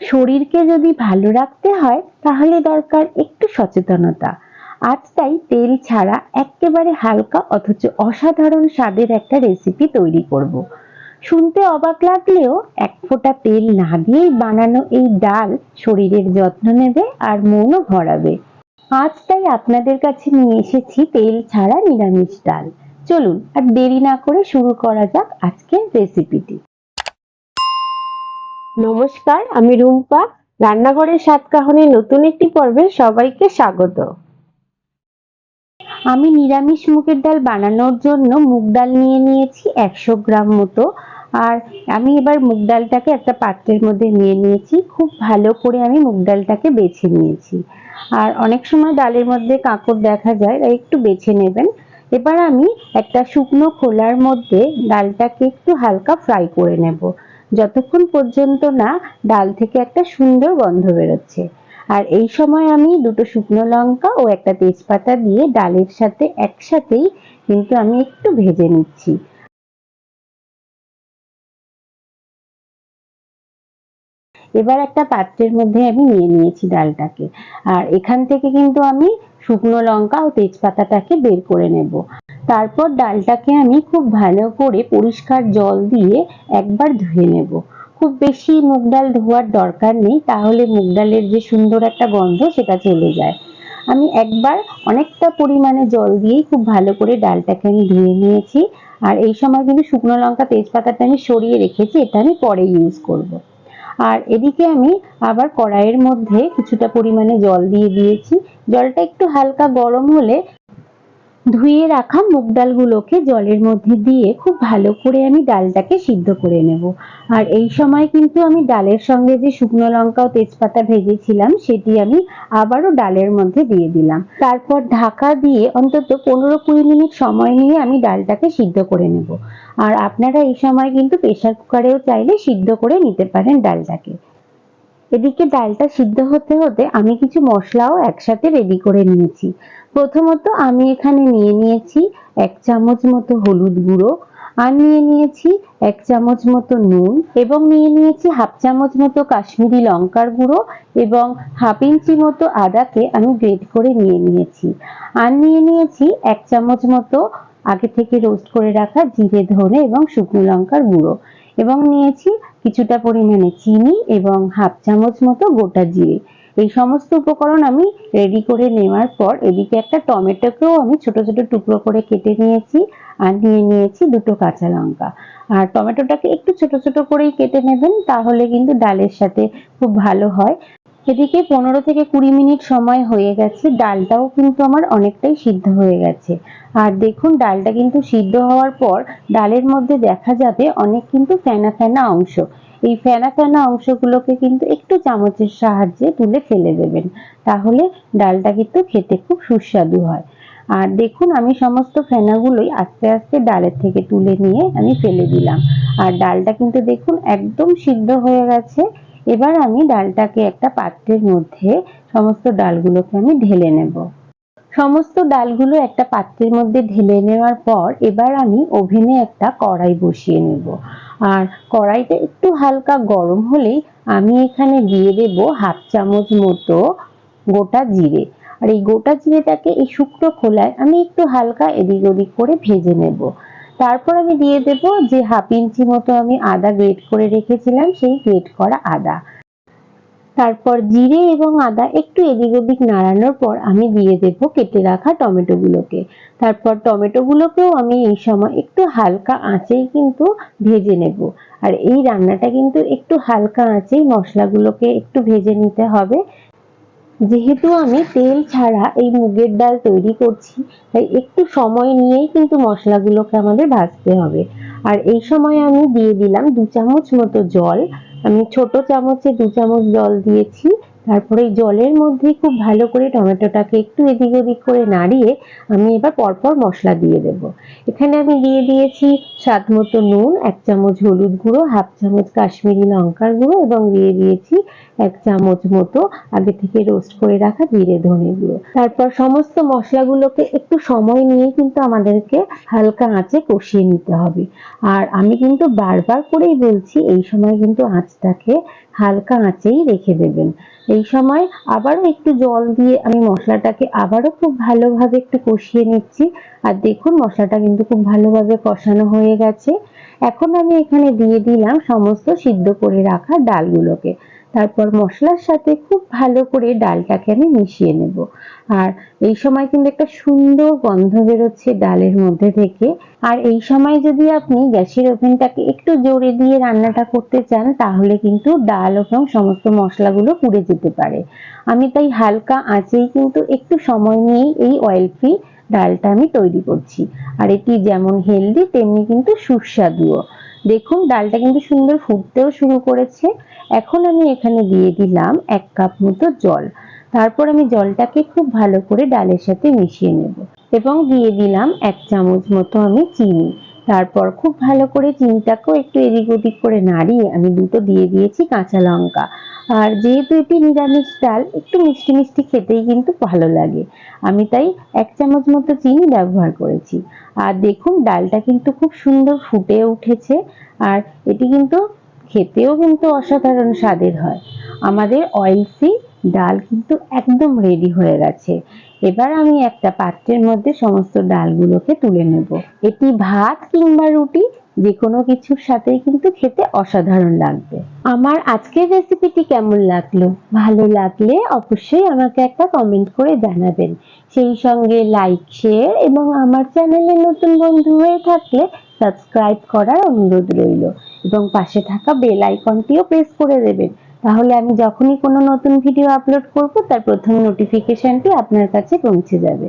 শরীরকে যদি ভালো রাখতে হয়, তাহলে দরকার একটু সচেতনতা। আজ তাই তেল ছাড়া একেবারে হালকা অথচ অসাধারণ স্বাদের একটা রেসিপি তৈরি করব। শুনতে অবাক লাগলেও এক ফোঁটা তেল না দিয়েই বানানো এই ডাল শরীরের যত্ন নেবে আর মনও ভরাবে। আজ তাই আপনাদের কাছে নিয়ে এসেছি তেল ছাড়া নিরামিষ ডাল। চলুন আর দেরি না করে শুরু করা যাক আজকের রেসিপিটি নমস্কার, আমি রুম্পা। রান্নাঘরের সাত সাতকাহনের নতুন একটি পর্বে সবাইকে স্বাগত। আমি নিরামিষ মুগের ডাল বানানোর জন্য মুগ ডাল নিয়ে নিয়েছি একশো গ্রাম মতো। আর আমি এবার মুগ ডালটাকে একটা পাত্রের মধ্যে নিয়ে নিয়েছি। খুব ভালো করে আমি মুগ ডালটাকে বেছে নিয়েছি। আর অনেক সময় ডালের মধ্যে কাঁকড় দেখা যায়, তাই একটু বেছে নেবেন। এবার আমি একটা শুকনো খোলার মধ্যে ডালটাকে একটু হালকা ফ্রাই করে নেব। যতক্ষণ পর্যন্ত না ডাল থেকে একটা সুন্দর গন্ধ বেরোচ্ছে। আর এই সময় আমি দুটো শুকনো লঙ্কা ও একটা তেজপাতা দিয়ে ডালের সাথে একসাথেই কিন্তু আমি একটু ভেজে নিচ্ছি। এবার একটা পাত্রের মধ্যে আমি নিয়ে নিয়েছি ডালটাকে। আর এখান থেকে কিন্তু আমি শুকনো লঙ্কা ও তেজপাতাটাকে বের করে নেব। তারপর ডালটাকে আমি খুব ভালো করে পরিষ্কার জল দিয়ে একবার ধুয়ে নেব। খুব বেশি মুগ ডাল ধোয়ার দরকার নেই, তাহলে মুগ ডালের যে সুন্দর একটা গন্ধ সেটা চলে যায়। আমি একবার অনেকটা পরিমাণে জল দিয়েই খুব ভালো করে ডালটাকে আমি ধুয়ে নিয়েছি। আর এই সময় কিন্তু শুকনো লঙ্কা তেজপাতাটা আমি সরিয়ে রেখেছি, এটা আমি পরে ইউজ করব। আর এদিকে আমি আবার কড়াইয়ের মধ্যে কিছুটা পরিমাণে জল দিয়ে দিয়েছি। জলটা একটু হালকা গরম হলে ধুয়ে রাখা মুগ ডালগুলোকে জলের মধ্যে দিয়ে খুব ভালো করে আমি ডালটাকে সিদ্ধ করে নেব। আর এই সময় কিন্তু আমি ডালের সঙ্গে যে শুকনো লঙ্কা ও তেজপাতা ভেজেছিলাম, সেটি আমি আবারও ডালের মধ্যে দিয়ে দিলাম। তারপর ঢাকা দিয়ে অন্তত পনেরো কুড়ি মিনিট সময় নিয়ে আমি ডালটাকে সিদ্ধ করে নেব। আর আপনারা এই সময় কিন্তু প্রেশার কুকারেও চাইলে সিদ্ধ করে নিতে পারেন ডালটাকে। এদিকে ডালটা সিদ্ধ হতে হতে আমি কিছু মশলাও একসাথে রেডি করে নিয়েছি। প্রথমত আমি এখানে নিয়ে নিয়েছি এক চামচ মতো হলুদ গুঁড়ো, আর নিয়ে নিয়েছি এক চামচ মতো নুন এবং নিয়ে নিয়েছি হাফ চামচ মতো কাশ্মীরি লঙ্কার গুঁড়ো এবং হাফ ইঞ্চি মতো আদাকে আমি গ্রেট করে নিয়ে নিয়েছি। আর নিয়ে নিয়েছি এক চামচ মতো আগে থেকে রোস্ট করে রাখা জিরে ধনে এবং শুকনো লঙ্কার গুঁড়ো। এবং নিয়েছি কিছুটা পরিমাণে চিনি এবং হাফ চামচ মতো গোটা জিরে। এই সমস্ত উপকরণ আমি রেডি করে নেওয়ার পর এদিকে একটা টমেটোকেও আমি ছোট ছোট টুকরো করে কেটে নিয়েছি আর নিয়ে নিয়েছি দুটো কাঁচা লঙ্কা। আর টমেটোটাকে একটু ছোট ছোট করেই কেটে নেবেন, তাহলে কিন্তু ডালের সাথে খুব ভালো হয়। এদিকে পনেরো থেকে কুড়ি মিনিট সময় হয়ে গেছে। ডালটাও কিন্তু আমার অনেকটাই সিদ্ধ হয়ে গেছে। আর দেখুন, ডালটা কিন্তু সিদ্ধ হওয়ার পর ডালের মধ্যে দেখা যাবে অনেক কিন্তু ফেনা ফেনা অংশ। এই ফেনা ফেনা অংশগুলোকে কিন্তু একটু চামচের সাহায্যে তুলে ফেলে দেবেন। তাহলে ডালটা কিন্তু খেতে খুব সুস্বাদু হয়। আর দেখুন, আমি সমস্ত ফেনাগুলোই আস্তে আস্তে ডালের থেকে তুলে নিয়ে আমি ফেলে দিলাম। আর ডালটা কিন্তু দেখুন, একদম সিদ্ধ হয়ে গেছে। এবার আমি ডালটাকে একটা পাত্রের মধ্যে সমস্ত ডালগুলোকে আমি ঢেলে নেব। সমস্ত ডালগুলো একটা পাত্রের মধ্যে ঢেলে নেওয়ার পর এবার আমি ওভেনে একটা কড়াই বসিয়ে নেব। আর কড়াইটা একটু হালকা গরম হলেই আমি এখানে দিয়ে দেব হাফ চামচ মতো গোটা জিরে। আর এই গোটা জিরেটাকে এই শুকনো খোলায় আমি একটু হালকা এদিক ওদিক করে ভেজে নেব। তারপর আমি দিয়ে দেব যে হাফ ইঞ্চি মতো আমি আদা গ্রেট করে রেখেছিলাম, সেই গ্রেট করা আদা। তারপর জিরে এবং আদা একটু এদিক ওদিক নাড়ানোর পর আমি দিয়ে দেব কেটে রাখা টমেটোগুলোকে। তারপর টমেটোগুলোকেও আমি এই সময় একটু হালকা আঁচেই কিন্তু ভেজে নেব। আর এই রান্নাটা কিন্তু একটু হালকা আঁচেই মশলাগুলোকে একটু ভেজে নিতে হবে। যেহেতু আমি তেল ছাড়া এই মুগের ডাল তৈরি করছি, তাই একটু সময় নিয়েই কিন্তু মশলাগুলোকে আমাদের ভাজতে হবে। আর এই সময় আমি দিয়ে দিলাম দু চামচ মতো জল। আমি ছোট চামচে দু চামচ জল দিয়েছি। তারপরে জলের মধ্যে খুব ভালো করে টমেটোটাকে একটু এদিক ওদিক করে নাড়িয়ে আমি এবার পরপর মশলা দিয়ে দেব। এখানে আমি দিয়ে দিয়েছি স্বাদ মতো নুন, এক চামচ হলুদ গুঁড়ো, হাফ চামচ কাশ্মীরি লঙ্কার গুঁড়ো এবং দিয়ে দিয়েছি এক চামচ মতো আগে থেকে রোস্ট করে রাখা জিরে ধনে গুঁড়ো। তারপর সমস্ত মশলাগুলোকে একটু সময় নিয়ে কিন্তু আমাদেরকে হালকা আঁচে কষিয়ে নিতে হবে। আর আমি কিন্তু বারবার করেই বলছি, এই সময় কিন্তু আঁচটাকে হালকা আঁচেই রেখে দেবেন। এই সময় আবারও একটু জল দিয়ে আমি মশলাটাকে আবারও খুব ভালোভাবে একটু কষিয়ে নিচ্ছি। আর দেখুন, মশলাটা কিন্তু খুব ভালোভাবে কষানো হয়ে গেছে। এখন আমি এখানে দিয়ে দিলাম সমস্ত সিদ্ধ করে রাখা ডালগুলোকে। তারপর মশলার সাথে খুব ভালো করে ডালটাকে আমি মিশিয়ে নেব। আর এই সময় কিন্তু একটা সুন্দর গন্ধ বেরোচ্ছে ডালের মধ্যে থেকে। আর এই সময় যদি আপনি গ্যাসের ওভেনটাকে একটু জোরে দিয়ে রান্নাটা করতে চান, তাহলে কিন্তু ডাল এবং সমস্ত মশলাগুলো পুড়ে যেতে পারে। আমি তাই হালকা আঁচেই কিন্তু একটু সময় নিয়েই এই অয়েল ফ্রি ডালটা আমি তৈরি করছি। আর এটি যেমন হেলদি তেমনি কিন্তু সুস্বাদুও। দেখুন, ডালটা কিন্তু সুন্দর ফুটতেও শুরু করেছে। এখন আমি এখানে দিয়ে দিলাম এক কাপ মতো জল। তারপর আমি জলটাকে খুব ভালো করে ডালের সাথে মিশিয়ে নেব। এবং দিয়ে দিলাম এক চামচ মতো আমি চিনি। তারপর খুব ভালো করে চিনিটাকেও একটু এদিক ওদিক করে নাড়িয়ে আমি দুটো দিয়ে দিয়েছি কাঁচা লঙ্কা। আর যেহেতু এটি নিরামিষ ডাল, একটু মিষ্টি মিষ্টি খেতেই কিন্তু ভালো লাগে। আমি তাই এক চামচ মতো চিনি ব্যবহার করেছি। আর দেখুন, ডালটা কিন্তু খুব সুন্দর ফুটে উঠেছে আর এটি কিন্তু খেতেও কিন্তু অসাধারণ স্বাদের হয়। আমাদের অয়েল ফ্রি ডাল কিন্তু একদম রেডি হয়ে গেছে। এবার আমি একটা পাত্রের মধ্যে সমস্ত ডালগুলোকে তুলে নেব। এটি ভাত কিংবা রুটি যে কোনো কিছুর সাথেই কিন্তু খেতে অসাধারণ লাগবে। আমার আজকের রেসিপিটি কেমন লাগল? ভালো লাগলে অবশ্যই আমাকে একটা কমেন্ট করে জানাবেন। সেই সঙ্গে লাইক শেয়ার এবং আমার চ্যানেলে নতুন বন্ধু হয়ে থাকলে সাবস্ক্রাইব করার অনুরোধ রইল এবং পাশে থাকা বেল আইকনটিও প্রেস করে দেবেন। তাহলে আমি যখনই কোনো নতুন ভিডিও আপলোড করব, তার প্রথম নোটিফিকেশনটি আপনার কাছে পৌঁছে যাবে।